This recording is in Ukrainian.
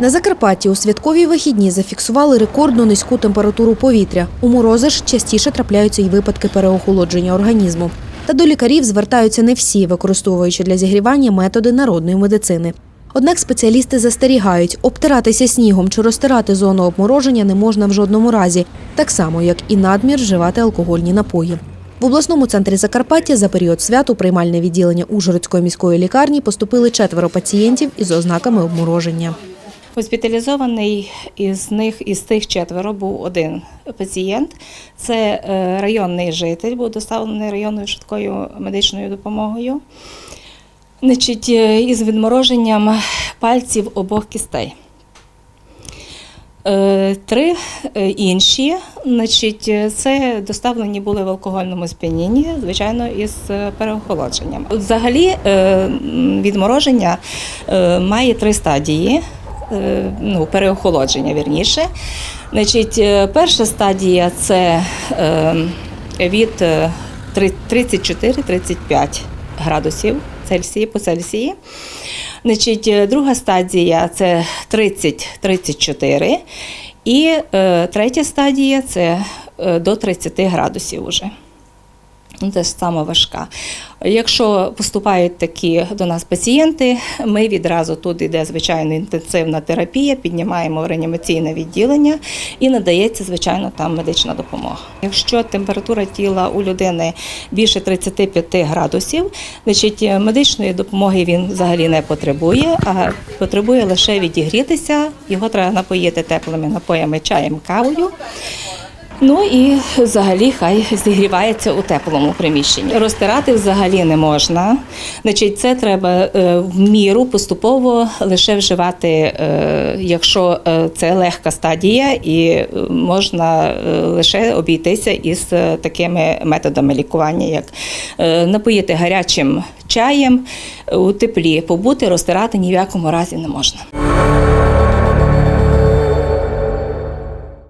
На Закарпатті у святкові вихідні зафіксували рекордно низьку температуру повітря. У морози ж частіше трапляються й випадки переохолодження організму. Та до лікарів звертаються не всі, використовуючи для зігрівання методи народної медицини. Однак спеціалісти застерігають, обтиратися снігом чи розтирати зону обмороження не можна в жодному разі, так само як і надмір вживати алкогольні напої. В обласному центрі Закарпаття за період свят у приймальне відділення Ужгородської міської лікарні поступили четверо пацієнтів із ознаками обмороження. Госпіталізований із них із тих четверо був один пацієнт. Це е, районний житель, був доставлений районною швидкою медичною допомогою. Значить, е, із відмороженням пальців обох кістей. Е, Три інші, значить, це доставлені були в алкогольному сп'янінні, звичайно, із переохолодженням. Взагалі, відмороження має три стадії. Е, Ну, переохолодження вірніше. Значить, е, перша стадія це е, від е, 34-35 градусів Цельсії по Цельсії. Значить, друга стадія це 30-34. І третя стадія це до 30 градусів уже. Ну, Це саме важка. Якщо поступають такі до нас пацієнти, ми відразу тут йде звичайно інтенсивна терапія, піднімаємо реанімаційне відділення і надається, звичайно, там медична допомога. Якщо температура тіла у людини більше 35 градусів, значить е, медичної допомоги він взагалі не потребує, а потребує лише відігрітися. Його треба напоїти теплими напоями, чаєм, кавою. Ну і взагалі хай зігрівається у теплому приміщенні. Розтирати взагалі не можна. Значить, це треба е, в міру поступово лише вживати, е, якщо е, це легка стадія, і можна лише обійтися із такими методами лікування, як напоїти гарячим чаєм у теплі, побути, розтирати ні в якому разі не можна.